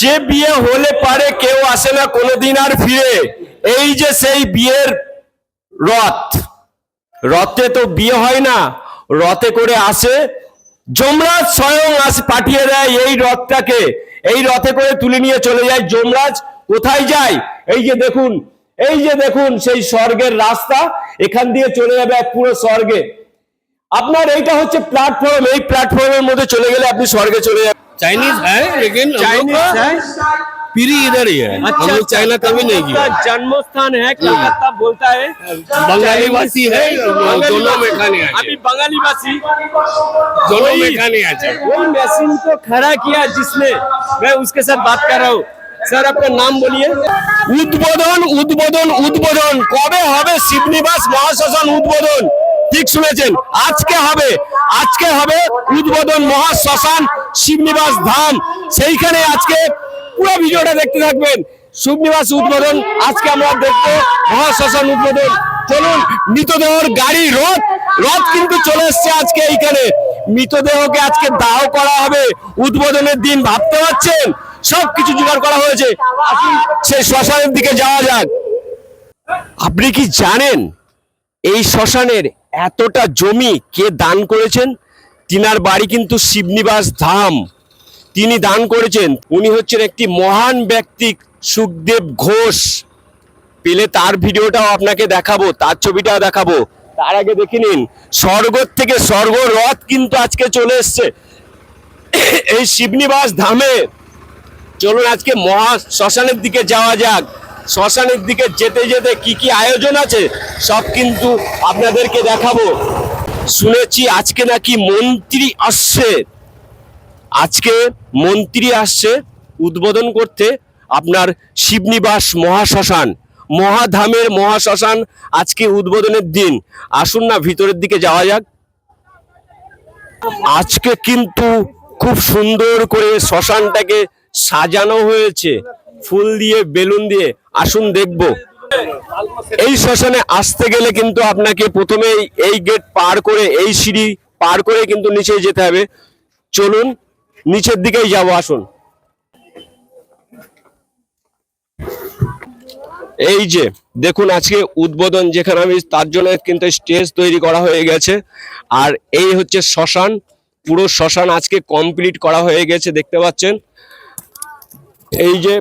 যে বিয়ে হলে পারে, কেউ আসে না, কোনোদিন আর ফিরে। এই যে সেই বিয়ের রথ, রথে তো বিয়ে হয় না, রথে করে আসে। যমরাজ স্বয়ং আসে পাঠিয়ে দেয় এই রথটাকে, এই রথে করে তুলে নিয়ে চলে যায় যমরাজ। কোথায় যায়? এই যে দেখুন, এই যে দেখুন সেই স্বর্গের রাস্তা, এখান দিয়ে চলে যাবে পুরো স্বর্গে। আপনার এইটা হচ্ছে প্ল্যাটফর্ম এই প্ল্যাটফর্মের মধ্যে চলে গেলে আপনি স্বর্গে চলে যাবেন। चाइनीज है लेकिन हम लोग चाइनीज का है पीरी इधर ही है हम लोग चाइना कभी नहीं आपका किया जन्म स्थान है कलकत्ता बोलता है बंगाली वासी है बंगाली दोनों में वासी। खाने अभी बंगाली वासी दोनों वही- में खाने आ जाए वही मशीन को खड़ा किया जिसने मैं उसके साथ बात कर रहा हूँ স্যার আপনার নাম বলিয়ে উদ্বোধন উদ্বোধন উদ্বোধন কবে হবে শিবনিবাস মহাশ্মশান উদ্বোধন ঠিক শুনেছেন? আজকে হবে আজকে হবে উদ্বোধন মহাশ্মশান শিবনিবাস ধাম। সেইখানে আজকে পুরো ভিডিওটা দেখতে থাকবেন। শিবনিবাস উদ্বোধন, আজকে আমরা দেখব মহাশ্মশান উদ্বোধন। চলুন, মৃতদেহর গাড়ি রথ রথ কিন্তু চলে এসছে আজকে এইখানে। মৃতদেহকে আজকে দাহ করা হবে। উদ্বোধনের দিন ভাবতে পারছেন? সবকিছু জোগাড় করা হয়েছে। আসুন, সেই শ্মশানের দিকে যাওয়া যাক। আপনি কি জানেন এই শ্মশানের এতটা জমি কে দান করেছেন? তিনার বাড়ি কিন্তু শিবনিবাস ধাম। তিনি দান করেছেন। উনি হচ্ছেন একটি মহান ব্যক্তি, সুখদেব ঘোষ। পেলে তার ভিডিওটাও আপনাকে দেখাবো, তার ছবিটাও দেখাবো। তার আগে দেখে নিন স্বর্গ থেকে স্বর্গ রথ কিন্তু আজকে চলে এসছে। এই শিবনিবাস ধামে। চলুন আজকে মহা শ্মশানের দিকে যাওয়া যাক। শ্মশানের দিকে যেতে যেতে কি কি আয়োজন আছে, সব কিন্তু আপনাদেরকে দেখাবো। শুনেছি আজকে নাকি মন্ত্রী আসছে। আজকে মন্ত্রী আসছে উদ্বোধন করতে আপনার শিবনিবাস মহাশ্মশান, মহাধামের মহাশ্মশান আজকে উদ্বোধনের দিন। আসুন না ভিতরের দিকে যাওয়া যাক। আজকে কিন্তু খুব সুন্দর করে শ্মশানটাকে সাজানো হয়েছে। ফুল দিয়ে, বেলুন দিয়ে। আসুন দেখব। এই শ্মশানে আসতে গেলে কিন্তু আপনাকে প্রথমে এই গেট পার করে, এই সিঁড়ি পার করে কিন্তু নিচে যেতে হবে। চলুন, নিচের দিকেই যাব, আসুন। এই যে, দেখুন আজকে উদ্বোধন যেখানে আমি, তার জন্য কিন্তু স্টেজ তৈরি করা হয়ে গেছে। আর এই হচ্ছে শ্মশান, পুরো শ্মশান আজকে কমপ্লিট করা হয়ে গেছে, দেখতে পাচ্ছেন। এই যে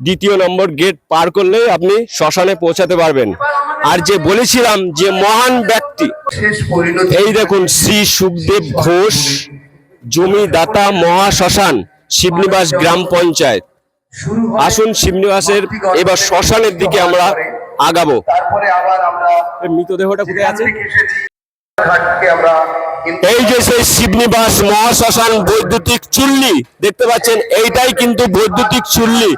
দ্বিতীয় নম্বর গেট পার করলেই আপনি শ্মশানে পৌঁছাতে পারবেন। আর যে বলেছিলাম যে মহান ব্যক্তি এই দেখুন শ্রী সুখদেব ঘোষ জমিদাতা মহাশ্মশান শিবনিবাস গ্রাম পঞ্চায়েত। আসুন শিবনিবাসের এবার শ্মশানের দিকে আমরা আগাবো। মৃতদেহটা কোথায় আছে? এই যে সেই শিবনিবাস মহাশ্মশান বৈদ্যুতিক চুল্লি দেখতে পাচ্ছেন এইটাই কিন্তু বৈদ্যুতিক চুল্লি।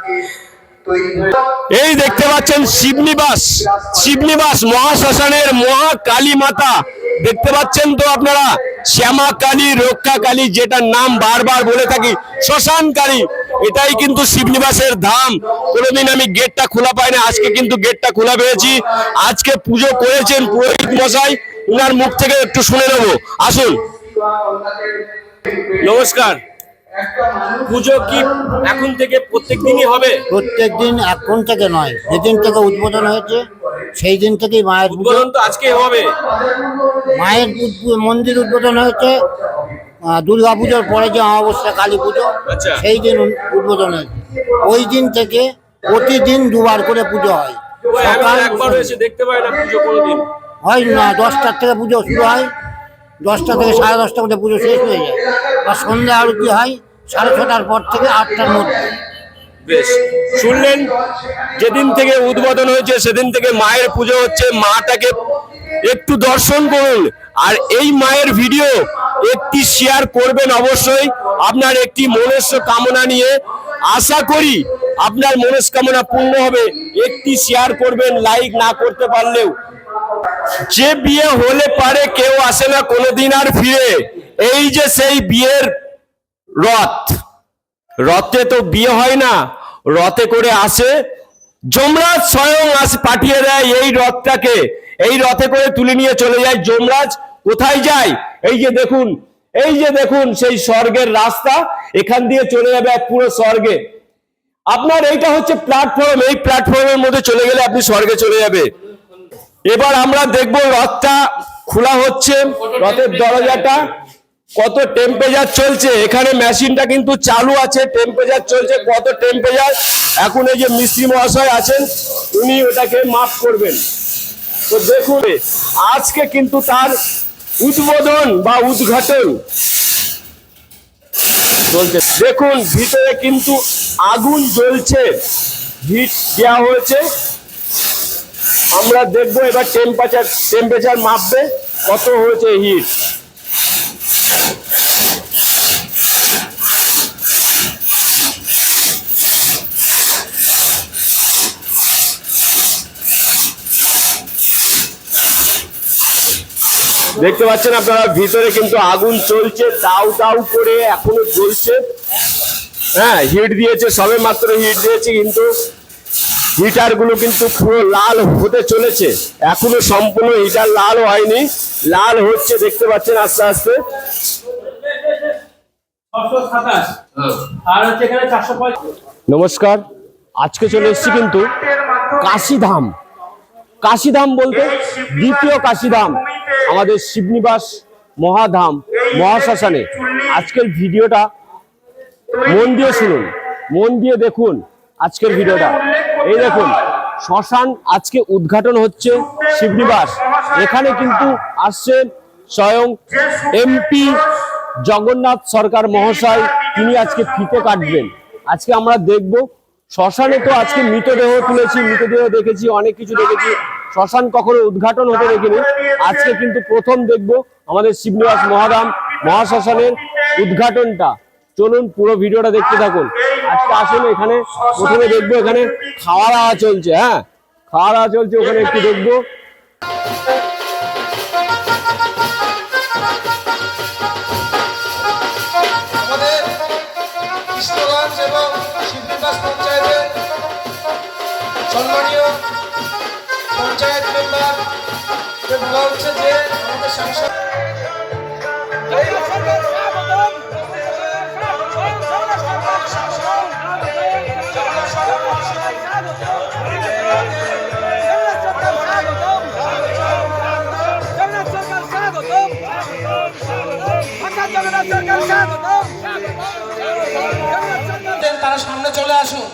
এই দেখতে পাচ্ছেন শিবনিবাস শিবনিবাস মহাশ্মশানের মহা কালী মাতা। দেখতে পাচ্ছেন তো আপনারা, শ্যামা কালী, রক্ষা কালী, যেটার নাম বারবার বলে থাকি, শ্মশান কালী। এটাই কিন্তু শিবনিবাসের ধাম। কোনোদিন আমি গেটটা খোলা পাই না আজকে কিন্তু গেটটা খোলা পেয়েছি। আজকে পুজো করেছেন পুরোহিত মশাই, উনার মুখ থেকে একটু শুনে নেব। আসুন। নমস্কার। পুজো কি এখন থেকে প্রত্যেক দিনই হবে? প্রত্যেক দিন এখন থেকে নয়। যেদিন থেকে উদ্বোধন হয়েছে সেই দিন থেকেই মায়ের উদ্বোধন তো আজকে হবে। মায়ের মন্দির উদ্বোধন হয়েছে দুর্গা পুজোর পরে যে অমাবস্যা কালী পুজো আচ্ছা। সেই দিন উদ্বোধন হয়েছে। ওই দিন থেকে প্রতিদিন দুবার করে পুজো হয়। সকাল দেখতে পাই না পুজো হয় না দশটার থেকে পুজো শুরু হয়। দশটা থেকে সাড়ে দশটার মধ্যে পুজো শেষ হয়ে যায়। আর সন্ধ্যা আরতি হয় সাড়ে ছটার পর থেকে আটটার মধ্যে। বেশ। শুনলেন, যেদিন থেকে উদ্বোধন হয়েছে, সেদিন থেকে মায়ের পুজো হচ্ছে। মাটাকে একটু দর্শন করুন। আর এই মায়ের ভিডিও একটি শেয়ার করবেন অবশ্যই আপনার একটি মনস্য কামনা নিয়ে। আশা করি আপনার মনস্কামনা পূর্ণ হবে। একটি শেয়ার করবেন লাইক না করতে পারলেও। যে বিয়ে হলে পারে কেউ আসে না, কোনোদিন আর ফিরে। এই যে সেই বিয়ের রথ, রথে তো বিয়ে হয় না, রথে করে আসে। যমরাজ স্বয়ং আসে পাঠিয়ে দেয় এই রথটাকে, এই রথে করে তুলে নিয়ে চলে যায় যমরাজ। কোথায় যায়? এই যে দেখুন, এই যে দেখুন সেই স্বর্গের রাস্তা, এখান দিয়ে চলে যাবে এক পুরো স্বর্গে। আপনার এইটা হচ্ছে প্ল্যাটফর্ম এই প্ল্যাটফর্মের মধ্যে চলে গেলে আপনি স্বর্গে চলে যাবে। এবার আমরা দেখব রথটা খোলা হচ্ছে রথের দরজাটা কত টেম্পারেচার চলছে এখানে মেশিনটা কিন্তু চালু আছে টেম্পারেচার চলছে কত টেম্পারেচার এখন এই যে মিস্ত্রি মহাশয় আছেন উনি ওটাকে মাপ করবেন। তো দেখুন আজকে কিন্তু তার উদ্বোধন বা উদ্ঘাটন। চলছে। দেখুন ভিতরে কিন্তু আগুন জ্বলছে হিট দেওয়া হয়েছে। আমরা দেখব এবার টেম্পারেচার টেম্পারেচার মাপবে কত হয়েছে হিট দেখতে পাচ্ছেন আপনারা, ভিতরে কিন্তু আগুন চলছে, দাউ দাউ করে এখনও জ্বলছে। হ্যাঁ হিট দিয়েছে সবে মাত্র হিট দিয়েছে, কিন্তু হিটারগুলো কিন্তু পুরো লাল হতে চলেছে। এখনও সম্পূর্ণ হিটার লাল হয়নি। লাল হচ্ছে দেখতে পাচ্ছেন আস্তে আস্তে। নমস্কার। আজকে চলে এসছি কিন্তু কাশিধাম। কাশিধাম বলতে দ্বিতীয় কাশিধাম। আমাদের শিবনিবাস মহাধাম, মহাশ্মশানে। আজকের ভিডিওটা মন দিয়ে শুনুন। মন দিয়ে দেখুন। আজকের ভিডিওটা। এই দেখুন, শ্মশান আজকে উদ্ঘাটন হচ্ছে শিবনিবাস। এখানে কিন্তু আসছে স্বয়ং এমপি জগন্নাথ সরকার মহাশয়, তিনি আজকে ফিতে কাটবেন। আজকে আমরা দেখব, শ্মশানে তো আজকে মৃতদেহ তুলেছি, মৃতদেহ দেখেছি, অনেক কিছু দেখেছি। শ্মশান কখনো উদ্ঘাটন হতে দেখিনি। আজকে কিন্তু প্রথম দেখব আমাদের শিবনিবাস মহাধাম মহাশ্মশানের উদ্ঘাটনটা। চলুন পুরো ভিডিওটা দেখতে থাকুন। আজকে আসলে এখানে, প্রথমে দেখব এখানে খাওয়া দাওয়া চলছে হ্যাঁ? খাওয়া দাওয়া চলছে, ওখানে একটু দেখব। সম্মানীয় পঞ্চায়েত মেম্বার বলা হচ্ছে যে আমাদের সাংসদ সামনে চলে আসুন।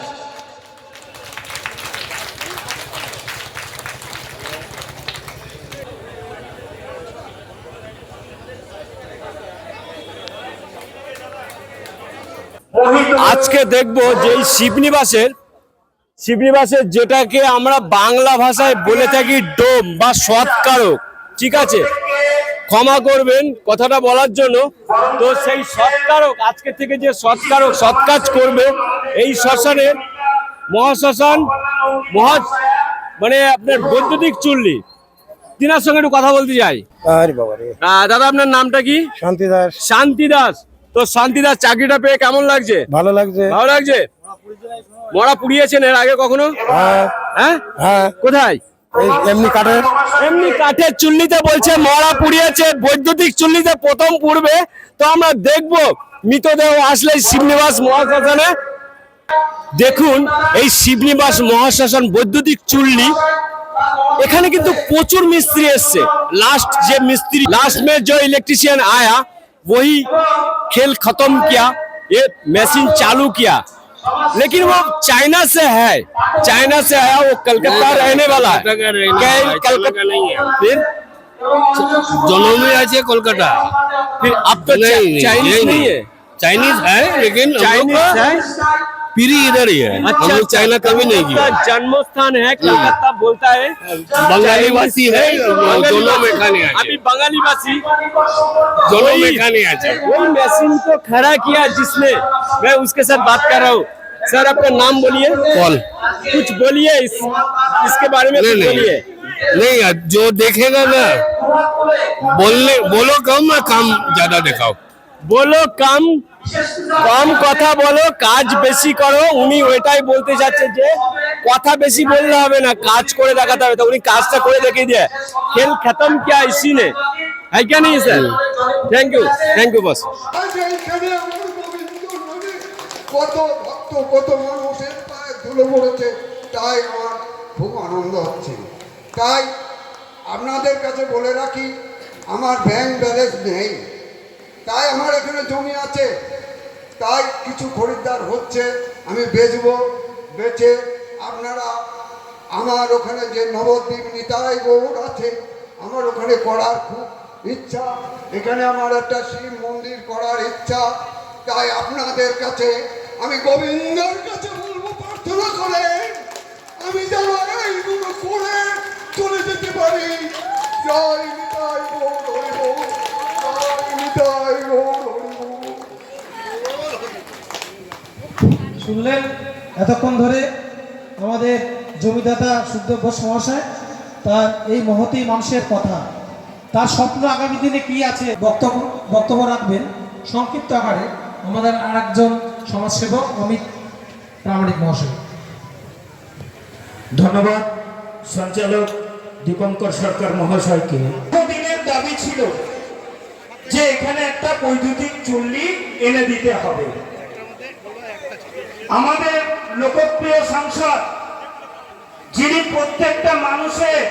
আজকে দেখব যে শিবনিবাসের শিবনিবাসের যেটাকে আমরা বাংলা ভাষায় বলে থাকি ডোম বা সৎকারক। ঠিক আছে? ক্ষমা করবেন কথাটা বলার জন্য। তো সেই সৎকারক আজকে থেকে যে সৎকারক সৎকাজ করবে এই শ্মশানে মহাশ্মশান মহা মানে আপনার বৈদ্যুতিক চুল্লি তিনার সঙ্গে একটু কথা বলতে চাই দাদা আপনার নামটা কি? শান্তি দাস। শান্তি দাস। তো শান্তি দাস চাকরিটা পেয়ে কেমন লাগছে? ভালো লাগছে। ভালো লাগছে? মরা পুড়িয়েছেন এর আগে কখনো? হ্যাঁ। হ্যাঁ? হ্যাঁ। কোথায়? এমনি কাঠের? এমনি কাঠের চুল্লিতে বলছে, মরা পুড়িয়েছে বৈদ্যুতিক চুল্লিতে প্রথম পুড়বে। তো আমরা দেখব, মৃতদেহ আসলে শিবনিবাস মহাশ্মশানে। দেখুন, এই শিবনিবাস মহাশ্মশান বৈদ্যুতিক চুল্লি, এখানে কিন্তু প্রচুর মিস্ত্রি এসছে। লাস্ট যে মিস্ত্রি লাস্ট মে যে ইলেকট্রিশিয়ান আয়া বই খেল খতম কিয়া, এ মেশিন চালু কিয়া। लेकिन वो चाइना से है चाइना से है वो कलकत्ता रहने वाला है कलकत्ता का रहने वाला क्या है, ये चाइना का नहीं है। फिर जन्म में আছে কলকাতা फिर अब तो नहीं, चा- नहीं, चाइनीज यही नहीं है चाइनीज है लेकिन हम लोग चाइनीज का है पीरी इधर ही है हम लोग चाइना कभी नहीं आपका किया जन्म स्थान है कलकत्ता बोलता है बंगाली वासी है बंगाली दोनों में वासी। खाने अभी बंगाली वासी दोनों वही- में खाने আছে वही मशीन को खड़ा किया जिसने मैं उसके साथ बात कर रहा हूँ सर अपना नाम बोलिए कॉल कुछ बोलिए इस, इसके बारे में नहीं कुछ नहीं बोलिए नहीं यार, जो देखेगा ना बोलने बोलो कम ना काम ज्यादा दिखाओ বলো কাম কম কথা বলো কাজ বেশি করো উনি ওইটাই বলতে চাচ্ছে যে কথা বেশি বললে হবে না কাজ করে দেখাতে হবে তো উনি কাজটা করে দেখিয়ে দিয়ে খেল খতম কিয়া ইসি নে है क्या नहीं sir thank you thank you बस কত কত মানুষের তুলে পড়েছে, তাই আমার খুব আনন্দ হচ্ছে। তাই আপনাদের কাছে বলে রাখি, আমার ব্যাংক ব্যালেন্স নেই। তাই আমার এখানে জমি আছে। তাই কিছু খরিদ্দার হচ্ছে, আমি বেচবো, বেচে আপনারা আমার ওখানে যে নবদ্বীপ নিতাই গৌর আছে, আমার ওখানে করার খুব ইচ্ছা। এখানে আমার একটা শিব মন্দির করার ইচ্ছা। তাই আপনাদের কাছে আমি গোবিন্দর কাছে বলব প্রার্থনা করে। আমি যেন এইগুলো করে চলে যেতে পারি। শুনলেন? এতক্ষণ ধরে আমাদের জমিদাতা শুদ্ধ ঘোষ মহাশয় তার এই মহতী মানুষের কথা, তার স্বপ্ন আগামী দিনে কি আছে বক্তব্য বক্তব্য রাখবেন? সংক্ষিপ্ত আকারে আমাদের আরেকজন সমাজসেবক অমিত প্রামাণিক মহাশয়। ধন্যবাদ সঞ্চালক দীপঙ্কর সরকার মহাশয়কে। দিনের দাবি ছিল যে এখানে একটা বৈদ্যুতিক চুল্লি এনে দিতে হবে। আমাদের লোকপ্রিয় সাংসদ যিনি প্রত্যেকটা মানুষের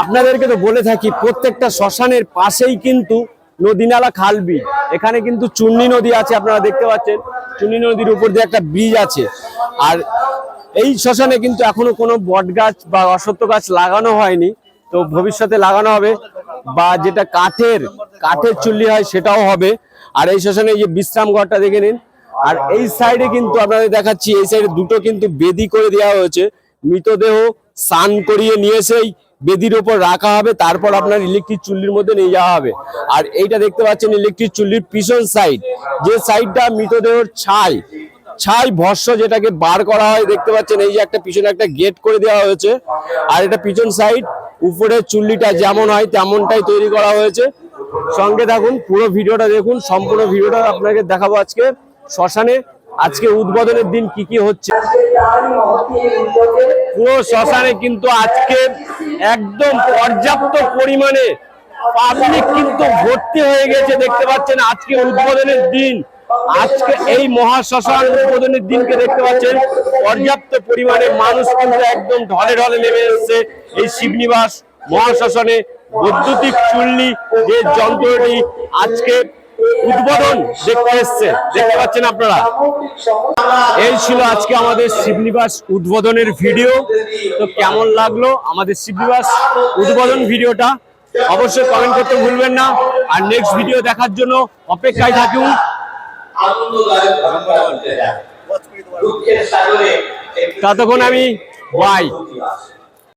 আপনাদেরকে তো বলে থাকি প্রত্যেকটা শ্মশানের পাশেই কিন্তু নদী নালা খাল বিল এখানে কিন্তু চুন্নি নদী আছে, আপনারা দেখতে পাচ্ছেন। চুন্নি নদীর উপর দিয়ে একটা ব্রিজ আছে। আর এই শ্মশানে কিন্তু এখনও কোনো বট গাছ বা অশ্বত্থ গাছ লাগানো হয়নি। তো ভবিষ্যতে লাগানো হবে বা যেটা কাঠের কাঠের চুল্লি হয় সেটাও হবে। আর এই শ্মশানে যে বিশ্রাম ঘরটা দেখে নিন। আর এই সাইডে কিন্তু আপনাদের দেখাচ্ছি, এই সাইডে দুটো কিন্তু বেদি করে দেওয়া হয়েছে। মৃতদেহ স্নান করিয়ে নিয়ে এসেই বেদির ওপর রাখা হবে, তারপর আপনার ইলেকট্রিক চুল্লির মধ্যে নিয়ে যাওয়া হবে। আর এইটা দেখতে পাচ্ছেন ইলেকট্রিক চুল্লির পিছন সাইড যে সাইডটা মৃতদেহর ছাই ছাই ভস্য যেটাকে বার করা হয়, দেখতে পাচ্ছেন এই যে একটা পিছনে একটা গেট করে দেওয়া হয়েছে। আর এটা পিছন সাইড উপরের চুল্লিটা যেমন হয় তেমনটাই তৈরি করা হয়েছে। সঙ্গে থাকুন, পুরো ভিডিওটা দেখুন, সম্পূর্ণ ভিডিওটা আপনাকে দেখাবো আজকে শ্মশানে। আজকে উদ্বোধনের দিন কি কি হচ্ছে? পুরো শ্মশানে কিন্তু আজকে একদম পর্যাপ্ত পরিমাণে পাবলিক কিন্তু ভর্তি হয়ে গেছে, দেখতে পাচ্ছেন আজকে উদ্বোধনের দিন। আজকে এই মহাশ্মশান উদ্বোধনের দিনকে দেখতে পাচ্ছেন। পর্যাপ্ত পরিমাণে মানুষ কিন্তু একদম ঢলে ঢলে নেমে এসেছে এই শিবনিবাস মহাশ্মশানে। বৈদ্যুতিক চুল্লি যে যন্ত্রটি আজকে উদ্বোধন দেখতে এসছে। দেখতে পাচ্ছেন আপনারা? এই ছিল আজকে আমাদের শিবনিবাস উদ্বোধনের ভিডিও। তো কেমন লাগল আমাদের শিবনিবাস উদ্বোধন ভিডিওটা? অবশ্যই কমেন্ট করতে ভুলবেন না। আর নেক্সট ভিডিও দেখার জন্য অপেক্ষায় থাকুন। ততক্ষণ আমি বাই